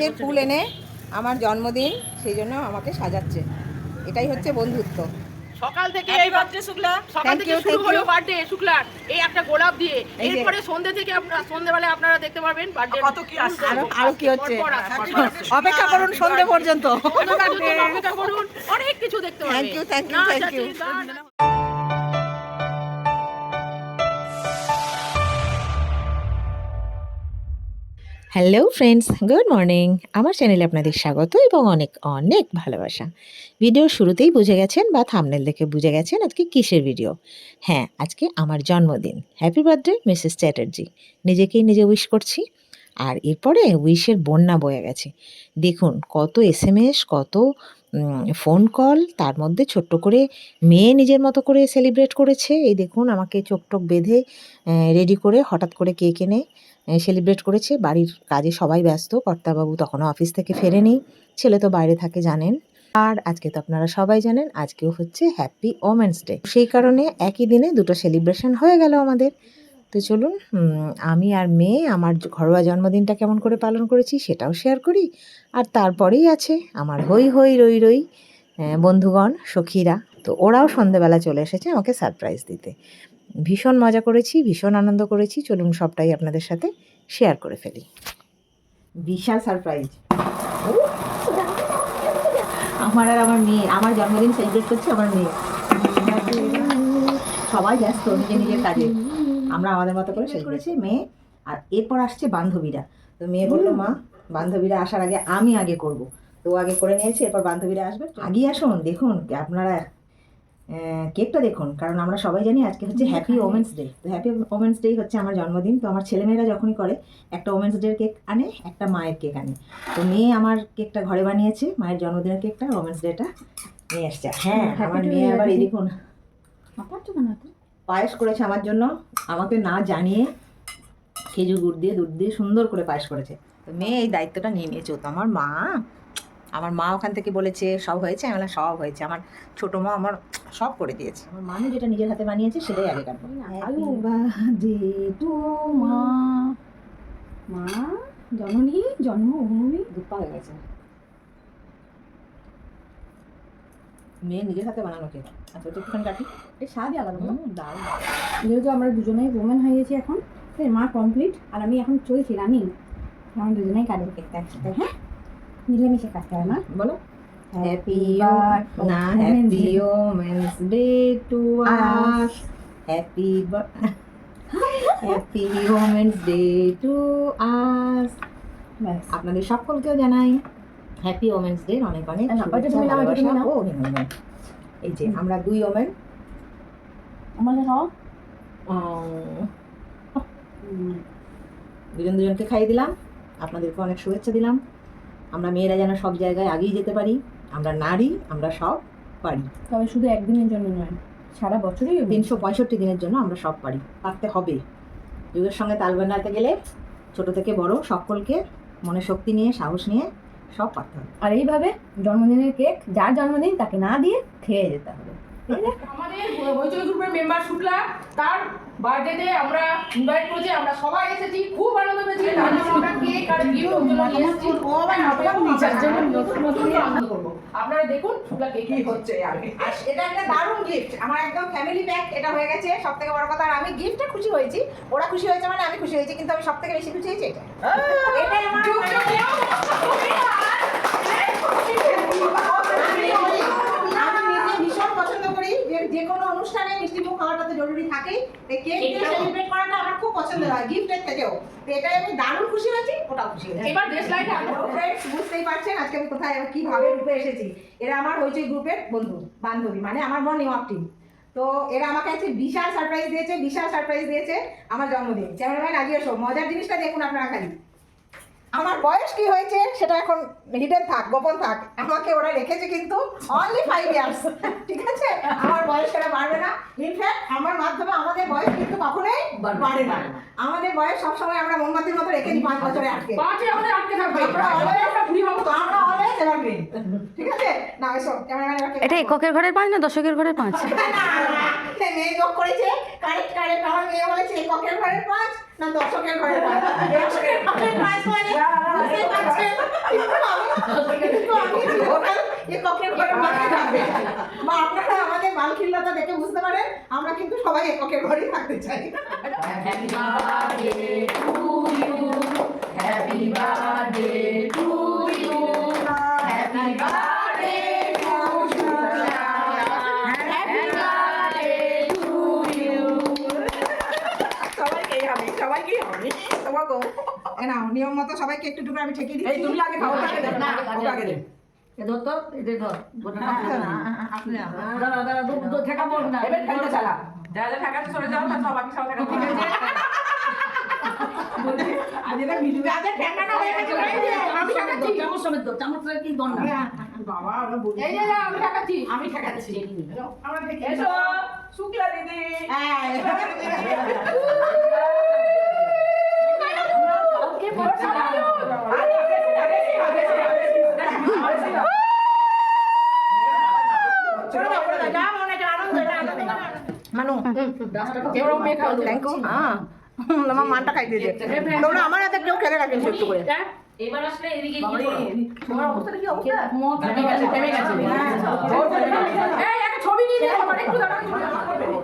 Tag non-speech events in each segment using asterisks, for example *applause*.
গাছের ফুল এনে আমার জন্মদিন সেই জন্য আমাকে সাজাচ্ছে। এটাই হচ্ছে বন্ধুত্ব। সকাল থেকে এই বার্থডে শুক্লা। সকাল থেকে শুরু হলো বার্থডে শুক্লার এই একটা গোলাপ দিয়ে। এরপরে সন্ধ্যে থেকে আপনারা সন্ধ্যেবেলায় আপনারা দেখতে পারবেন বার্থডে কত কি আসছে? আরও আরও কি হচ্ছে? অপেক্ষা করুন সন্ধে পর্যন্ত। অপেক্ষা করুন অনেক কিছু দেখতে পাবেন you, নাচ thank hello friends good morning আমার চ্যানেলে আপনাদের স্বাগত এবং অনেক অনেক ভালোবাসা। ভিডিও শুরুতেই বুঝে গেছেন বা থামনেল দেখে বুঝে গেছেন আজকে কিসের ভিডিও হ্যাঁ আজকে আমার জন্মদিন। হ্যাপি বার্থডে মিসেস চ্যাটার্জি নিজেকেই নিজে উইশ করছি। আর এরপরে উইশের বন্যা বয়ে গেছে। দেখুন, কত এস এম এস কত ফোন কল তার মধ্যে ছোট্ট করে মেয়ে নিজের মতো করে সেলিব্রেট করেছে। এই দেখুন, আমাকে চোখ টোক বেঁধে রেডি করে হঠাৎ করে কেক এনে সেলিব্রেট করেছে। বাড়ির কাজে সবাই ব্যস্ত, কর্তাবাবু তখনও অফিস থেকে ফেরেনি, ছেলে তো বাইরে থাকে, জানেন। আর আজকে তো আপনারা সবাই জানেন, আজকেও হচ্ছে হ্যাপি ওমেন্স ডে সেই কারণে একই দিনে দুটো সেলিব্রেশন হয়ে গেল আমাদের। তো চলুন আমি আর মেয়ে আমার ঘরোয়া জন্মদিনটা কেমন করে পালন করেছি সেটাও শেয়ার করি। আর তারপরেই আছে আমার হই হই রই রই বন্ধুগণ, সখীরা। তো ওরাও সন্ধেবেলা চলে এসেছে আমাকে সারপ্রাইজ দিতে। ভীষণ মজা করেছি, ভীষণ আনন্দ করেছি। চলুন সবটাই আপনাদের সাথে শেয়ার করে ফেলি। বিশাল সারপ্রাইজ। আমার আর আমার মেয়ে, আমার জন্মদিন সেলিব্রেট করছে আমার মেয়ে। সবাই ব্যস্ত নিজের নিজের কাজে। আমরা আমাদের মতো করে শেষ করেছি মেয়ে আর এরপর আসছে বান্ধবীরা। তো মেয়ে বলল মা বান্ধবীরা আসার আগে আমি আগে করব। তো ও আগে করে নিয়েছি এরপর বান্ধবীরা আসবে। আগে আসুন দেখুন আপনারা কেকটা দেখুন কারণ আমরা সবাই জানি আজকে হচ্ছে হ্যাপি ওমেন্স ডে তো হ্যাপি ওমেন্স ডে হচ্ছে আমার জন্মদিন। তো আমার ছেলেমেয়েরা যখনই করে একটা ওমেন্স ডের কেক আনে একটা মায়ের কেক আনে। তো মেয়ে আমার কেকটা ঘরে বানিয়েছে মায়ের জন্মদিনের কেকটা ওমেন্স ডেটা নিয়ে এসছে। হ্যাঁ আমার মেয়ে আবার এই দেখুন। পায়েস করেছে আমার জন্য। আমাকে না জানিয়ে খেজুর গুড় দিয়ে দুধ দিয়ে সুন্দর করে পায়েস করেছে। তো মেয়ে এই দায়িত্বটা নিয়ে নিয়েছে ও তো। আমার মা আমার মা ওখান থেকে বলেছে সব হয়েছে? আমি বললাম সব হয়েছে। আমার ছোটো মা আমার সব করে দিয়েছে। আমার মানু যেটা নিজের হাতে বানিয়েছে সেটাই আগে কাটবো। মা। মা জননী জন্মভূমি। দুধ পাওয়া গেছে। মেয়ে নিজের হাতে বানানো কেক। আচ্ছা ওটা একটুখানি কাটি। এই স্বাদই আলাদা। দারুণ। যেহেতু আমরা দুজনেই ওমেন হয়ে গেছি এখন মা কমপ্লিট আর আমি এখন চলছি রানিং আমরা দুজনেই কাটবো কেকটা একসাথে হ্যাঁ? মিলেমিশে কাটতে হয় না বলো। হ্যাপি Happy না happy women's day to us happy happy women's day to us আপনাদের সকলকেও জানাই হ্যাপি ওমেন্স ডে অনেক অনেক এই যে আমরা দুই ওমেন। আমাদের খাওয়া দুজন দুজনকে খাইয়ে দিলাম। আপনাদেরকে অনেক শুভেচ্ছা দিলাম। আমরা মেয়েরা যেন সব জায়গায় আগেই যেতে পারি। আমরা নারী আমরা সব পারি। তবে শুধু একদিনের জন্য নয় সারা বছরই তিনশো পঁয়ষট্টি দিনের জন্য আমরা সব পারি। পারতে হবে। যুগের সঙ্গে তাল বানাতে গেলে ছোট থেকে বড় সকলকে মনে শক্তি নিয়ে সাহস নিয়ে সব পারতে হবে। আর এইভাবে জন্মদিনের কেক যার জন্মদিন তাকে না দিয়ে খেয়ে যেতে হবে। ঠিক আছে? আমাদের হইচই গ্রুপের মেম্বার শুক্লা তার বার্থডেতে আমরা ইনভাইট করেছি আমরা সবাই এসেছি খুব আনন্দ পেয়েছি। তার জন্য কেক আর গিফট ওর জন্য নিয়ে এসেছি আপনারা দেখুন শুক্লা কেক কি হচ্ছে আর এটা একটা দারুণ গিফট আমার একদম ফ্যামিলি প্যাক এটা হয়ে গেছে সব থেকে বড় কথা। আর আমি গিফটে খুশি হয়েছি। ওরা খুশি হয়েছে মানে আমি খুশি হয়েছি কিন্তু আমি সব থেকে বেশি খুশি হয়েছি এটা। এটাই আমার পছন্দ যে কোনো অনুষ্ঠানে মিষ্টি মুখ খাওয়াটা তো জরুরি থাকেই। কেক দিয়ে সেলিব্রেট করাটা আমার খুব পছন্দ হয় গিফটের থেকেও। এটাই আমি দারুণ খুশি হয়েছি ওটাও খুশি হয়েছি। এবার দেশ লাইটে Friends, বুঝতেই পারছেন আজকে আমি কোথায় কীভাবে গ্রুপে এসেছি। এরা আমার হইচই গ্রুপের বন্ধু বান্ধবী মানে আমার মর্নিং ওয়াক টিম তো এরা আমাকে আজকে বিশাল সারপ্রাইজ দিয়েছে বিশাল সারপ্রাইজ দিয়েছে আমার জন্মদিন। ক্যামেরাম্যান আগে এসো মজার জিনিসটা দেখুন আপনারা খালি। আমার বয়স কি হয়েছে সেটা এখন হিডেন থাক গোপন থাক। আমাকে ওরা রেখেছে কিন্তু অনলি ফাইভ ইয়ার্স ঠিক আছে? আমার বয়স সেটা বাড়বে না। ইনফ্যাক্ট আমার মাধ্যমে আমাদের বয়স কিন্তু কখনোই বাড়ে না। আমাদের বয়স সবসময় আমরা মোমবাতির মতো রেখে দিই পাঁচ বছরে আটকে। পাঁচে আমাদের আটকে থাকবে। আমরা always evergreen। ঠিক আছে? না এসো ক্যামেরাম্যান এটা এককের ঘরের পাঁচ না দশকের ঘরের পাঁচ? *laughs* মেয়ে যোগ করেছে। কারেক্ট কারেক্ট আমার মেয়ে বলেছে এককের ঘরের পাঁচ? না দশকের ঘরের পাঁচ। দশকের ঘরের পাঁচ। মানে? বুঝতেই পারছেন কিন্তু আমি কিন্তু আমি জীবনে ঘরের পাঁচে থাকবে। বা আপনারা আমাদের বালখিল্যতা দেখে বুঝতে পারেন আমরা কিন্তু সবাই এককের ঘরেই থাকতে চাই। Happy birthday to you. Happy birthday to you. Happy birthday নিয়ম মতো সবাইকে একটু টুকু আমি ঠেকিয়ে দিচ্ছি। এই তুমি আগে খাও, আগে দে, না, আগে দে। আপনি না। এবার ফেলতে চালা। যা যা ঠেকাতে সরে যাও, সব বাকি সব ঠেকাতে হবে। আজ এটা ভিডিও আজ ঠেকানো হয়ে গেছে ভাই যে, আমি ঠেকাচ্ছি। বাবা আমরা মানু থ্যাংক ইউ হ্যাঁ আমার মানটা খাই দিয়ে তোমরা আমার হাতে কেউ খেলে রাখেন একটু করে এবার আসলে এদিকে কি তোমার অবস্থাটা কি অবস্থা থেমে গেছে, গেছে। ওর থেমে গেছে। এই, একটা ছবি নিয়ে একটু দাঁড়ান।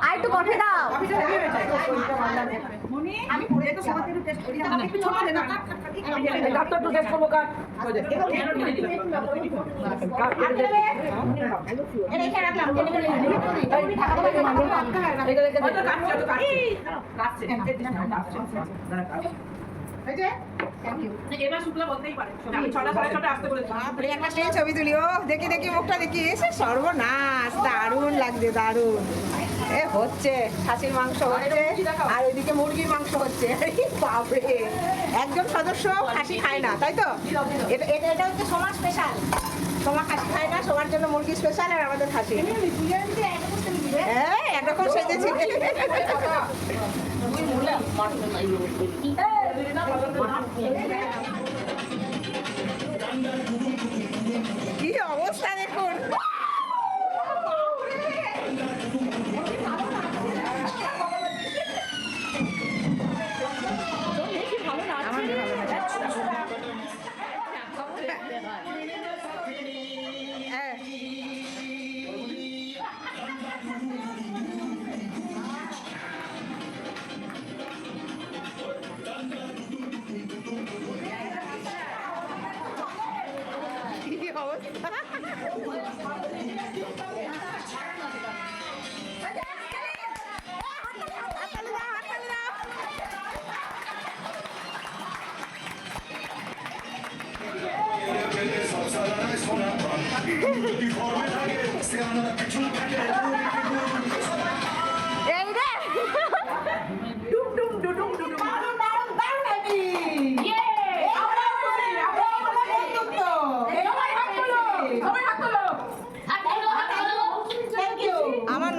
আর একটু কফি দাও আমি সবার ছোট বাপরে একটা সেই ছবি তুলি ও দেখি দেখি মুখটা দেখি এসে সর্বনাশ দারুণ লাগছে দারুণ এ হচ্ছে খাসির মাংস হচ্ছে আর এদিকে মুরগির মাংস হচ্ছে বাপরে একজন সদস্য খাসি খায় না তাই তো এটা এটা হচ্ছে সোমা স্পেশাল সোমা খাসি খায় না সবার জন্য মুরগি স্পেশাল আর আমাদের খাসি হ্যাঁ একরকম সেজেছি কি অবস্থা দেখুন?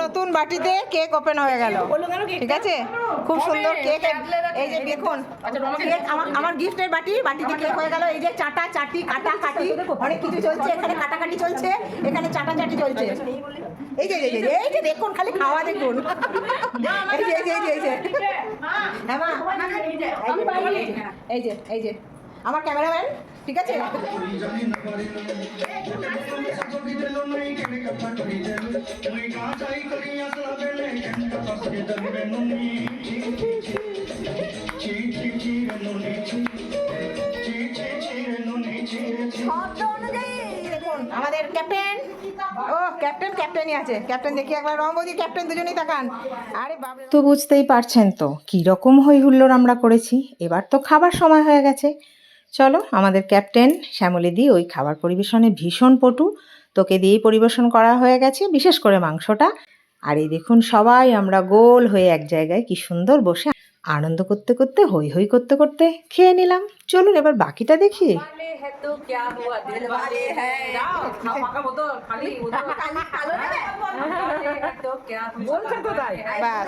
নতুন বাটিতে কেক ওপেন হয়ে গেল। ঠিক আছে? খুব সুন্দর কেক। এই যে দেখুন আমার আমার গিফটের বাটি বাটিতে কেক হয়ে গেল। এই যে চাটা চাটি কাটা কাটি অনেক কিছু চলছে। এখানে কাটাকাটি চলছে এখানে চাটা চাটি চলছে। এই যে এই যে, এই যে, দেখুন খালি খাওয়া দেখুন। এই যে এই যে, এই যে হ্যাঁ মা। এই যে এই যে। আমার ক্যামেরাম্যান ঠিক আছে? আমাদের ক্যাপ্টেন ও ক্যাপ্টেন ক্যাপ্টেনই আছে। ক্যাপ্টেন দেখি একবার রঙ্গদি ক্যাপ্টেন দুজনেই তাকান। আরে তো বুঝতেই পারছেন তো কী রকম হই হুল্লোড় আমরা করেছি। এবার তো খাবার সময় হয়ে গেছে। চলো আমাদের ক্যাপ্টেন শ্যামলিদি ওই খাবার পরিবেশনে ভীষণ পটু। তোকে দিয়েই পরিবেশন করা হয়ে গেছে বিশেষ করে মাংসটা। আর এই দেখুন সবাই আমরা গোল হয়ে এক জায়গায় কি সুন্দর বসে আনন্দ করতে করতে হই হই করতে করতে খেয়ে নিলাম। চলুন এবার বাকিটা দেখি। *laughs* বাস।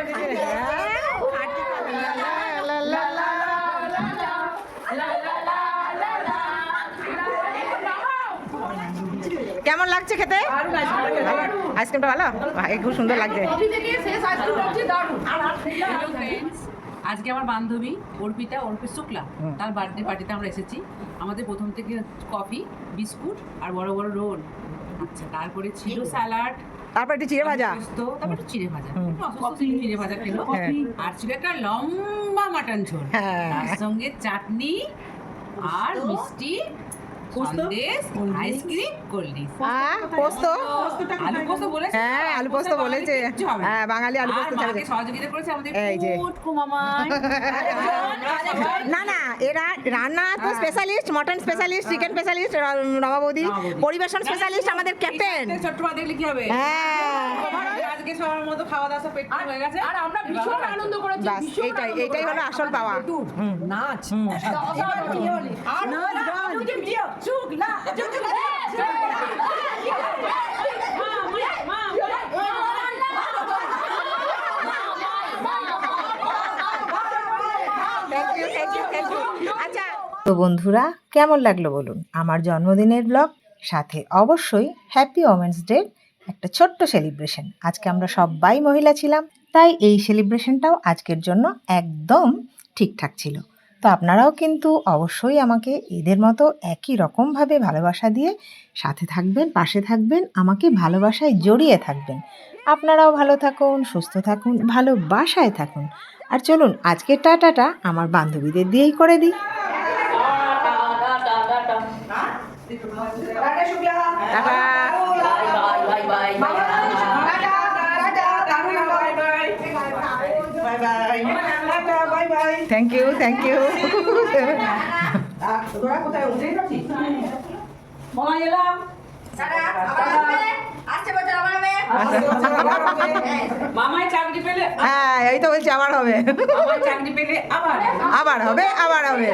লাগছে খেতে? আইসক্রিমটা ভালো? খুব সুন্দর লাগছে। কফি আজকে আমার বান্ধবী অর্পিতা অর্পি শুক্লা তার বার্থডে পার্টিতে আমরা এসেছি। আমাদের প্রথম থেকে কফি বিস্কুট আর বড় বড় রোল। আচ্ছা তারপরে ছিল স্যালাড তারপর একটু চিড়ে ভাজা। তো তারপর একটু চিড়ে ভাজা। অসুস্থ চিড়ে ভাজা খেলো। আর ছিল একটা লম্বা মাটন ঝোল। হ্যাঁ। তার সঙ্গে চাটনি আর মিষ্টি সন্দেশ আইসক্রিম কোল্ড পোস্ত? আলু পোস্ত বলেছে? হ্যাঁ আলু পোস্ত বলেছে। না। হ্যাঁ বাঙালি আলু পোস্ত মাকে সহযোগিতা করেছে আমাদের এই যে। না না এরা রান্না তো specialist mutton specialist chicken specialist নবাবদি। পরিবেশন স্পেশালিস্ট আমাদের ক্যাপ্টেন ছোট্ট দেখলে কি হবে। হ্যাঁ। আজকে সবার মতো খাওয়া দাওয়া সব পেট হয়ে গেছে আর আমরা ভীষণ আনন্দ করেছি আনন্দ এইটাই হলো আসল পাওয়া। নাচ আচ্ছা তো বন্ধুরা কেমন লাগল বলুন আমার জন্মদিনের ব্লগ সাথে অবশ্যই হ্যাপি ওমেন্স ডে একটা ছোট্ট সেলিব্রেশন আজকে আমরা সবাই মহিলা ছিলাম তাই এই সেলিব্রেশনটাও আজকের জন্য একদম ঠিকঠাক ছিল। তো আপনারাও কিন্তু অবশ্যই আমাকে এদের মতো একই রকমভাবে ভালোবাসা দিয়ে সাথে থাকবেন পাশে থাকবেন আমাকে ভালোবাসায় জড়িয়ে থাকবেন। আপনারাও ভালো থাকুন সুস্থ থাকুন ভালোবাসায় থাকুন। আর চলুন আজকের টাটাটা আমার বান্ধবীদের দিয়েই করে দিই। Tata, thank you thank you হ্যাঁ এই তো বলছি আবার হবে আবার হবে আবার হবে